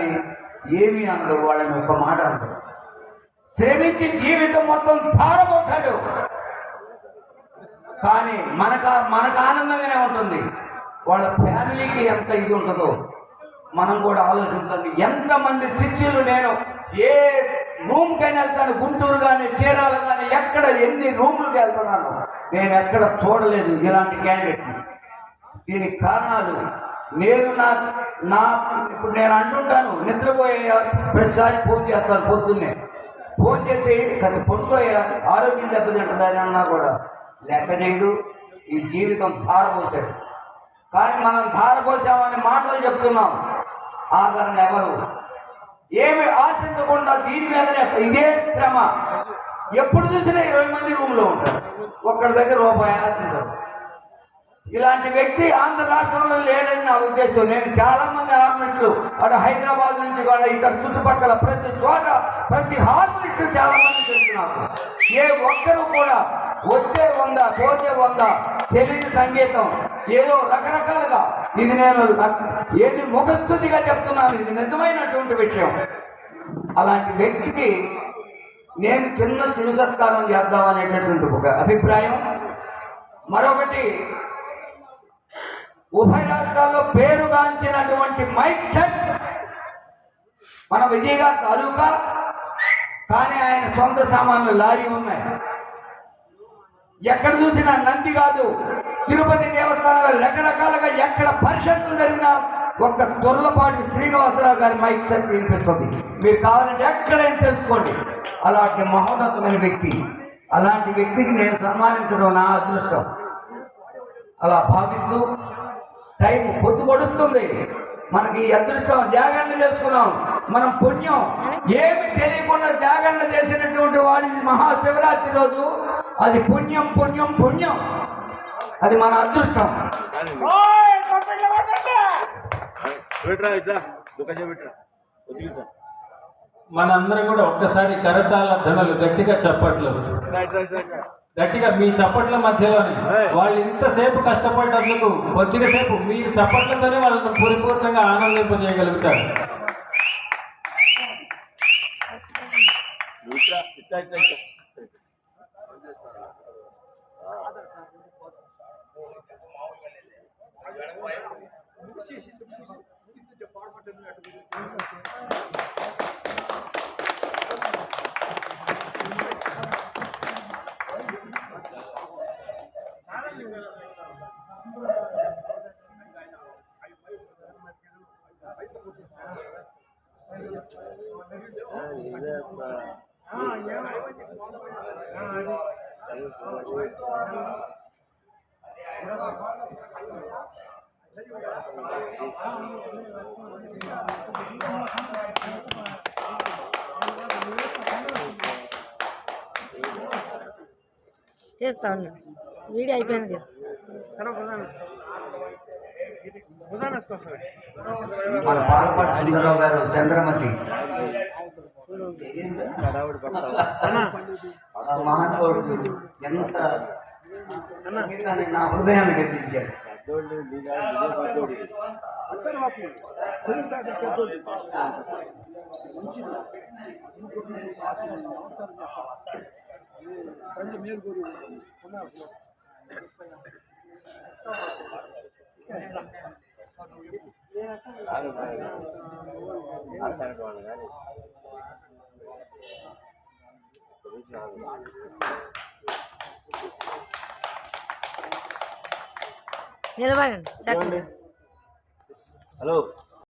ఏమీ ఏమి అనడు వాళ్ళని ఒక మాట అనడు. శ్రమించి జీవితం మొత్తం ధారపోసాడు కానీ మనకు మనకు ఆనందంగానే ఉంటుంది? వాళ్ళ ఫ్యామిలీకి ఎంత ఇది ఉంటుందో? మనం కూడా ఆలోచించండి ఎంతమంది శిష్యులు నేను ఏ రూమ్కైనా వెళ్తాను గుంటూరు కానీ చీరాలు కానీ ఎక్కడ ఎన్ని రూమ్లకు వెళ్తున్నాను నేను ఎక్కడ చూడలేదు ఇలాంటి క్యాండిడేట్ని. దీనికి కారణాలు నేను నా నా ఇప్పుడు నేను అంటుంటాను నిద్రపోయే ప్రతిసారి ఫోన్ చేస్తాను పొద్దున్నే. ఫోన్ చేసి గత పడుకోయా ఆరోగ్యం దెబ్బతింటుందని అన్నా కూడా. లెక్క చేయడు ఈ జీవితం ధారపోసాడు కానీ మనం ధారపోసామని మాటలు చెప్తున్నాం. ఆదరణ ఎవరు? ఏమి ఆశించకుండా దీని మీదనే ఇదే శ్రమ. ఎప్పుడు చూసినా ఇరవై మంది రూమ్లో ఉంటారు. ఒక్కడి దగ్గర రూపాయి ఆశించరు. ఇలాంటి వ్యక్తి ఆంధ్ర రాష్ట్రంలో లేడని నా ఉద్దేశం. నేను చాలా మంది ఆర్మిస్టులు అటు హైదరాబాద్ నుంచి కూడా ఇక్కడ చుట్టుపక్కల ప్రతి చోట ప్రతి హార్మోనిస్ట్ చాలా మంది తెలుసు నాకు ఏ ఒక్కరు కూడా వచ్చే ఉందా పోతే ఉందా తెలియని సంగీతం ఏదో రకరకాలుగా ఇది నేను ఏది ముఖస్థుతిగా చెప్తున్నాను ఇది నిజమైనటువంటి విషయం. అలాంటి వ్యక్తికి నేను చిన్న చిరు సత్కారం చేద్దామనేటటువంటి ఒక అభిప్రాయం. మరొకటి ఉభయ రాష్ట్రాల్లో పేరుగాంచినటువంటి మైక్ సెట్ మన విజయగా తాలూకా కానీ ఆయన సొంత సామాన్లు లారీ ఉన్నాయి. ఎక్కడ చూసినా నంది కాదు తిరుపతి దేవస్థానంలో రకరకాలుగా ఎక్కడ పరిషత్తులు జరిగినా ఒక్క దొర్లపాటి శ్రీనివాసరావు గారి మైక్ సెట్ వినిపిస్తుంది. మీరు కావాలంటే ఎక్కడైనా తెలుసుకోండి. అలాంటి మహోన్నతమైన వ్యక్తి అలాంటి వ్యక్తికి నేను సన్మానించడం నా అదృష్టం. అలా భావిస్తూ టైం పొద్దు పడుతుంది మనకి అదృష్టం జాగరణ చేసుకున్నాం. మనం పుణ్యం. ఏమి తెలియకుండా జాగరణ చేసినటువంటి వాడి మహాశివరాత్రి రోజు అది పుణ్యం పుణ్యం పుణ్యం. అది మన అదృష్టం. మనందరం కూడా ఒక్కసారి కరతాళ ధనలు గట్టిగా చప్పట్లు. గట్టిగా మీ చప్పట్ల మధ్యలోనే వాళ్ళు ఇంతసేపు కష్టపడ్డందుకు కొద్దిగా సేపు మీరు చప్పట్లతోనే వాళ్ళని పరిపూర్ణంగా ఆనందింపజేయగలుగుతారు ఇట్లా. ఇట్లా తీస్తా ఉన్నాను వీడియో అయిపోయినా తీస్తా. చంద్రమతి. ఆ మహానుభావుడు ఎంత సంగీతాన్ని నా హృదయాన్ని గెలిపించాడు పెద్దోళ్ళు నీగా ఇదే పెద్దోడు కానీ నిలబడండి హలో.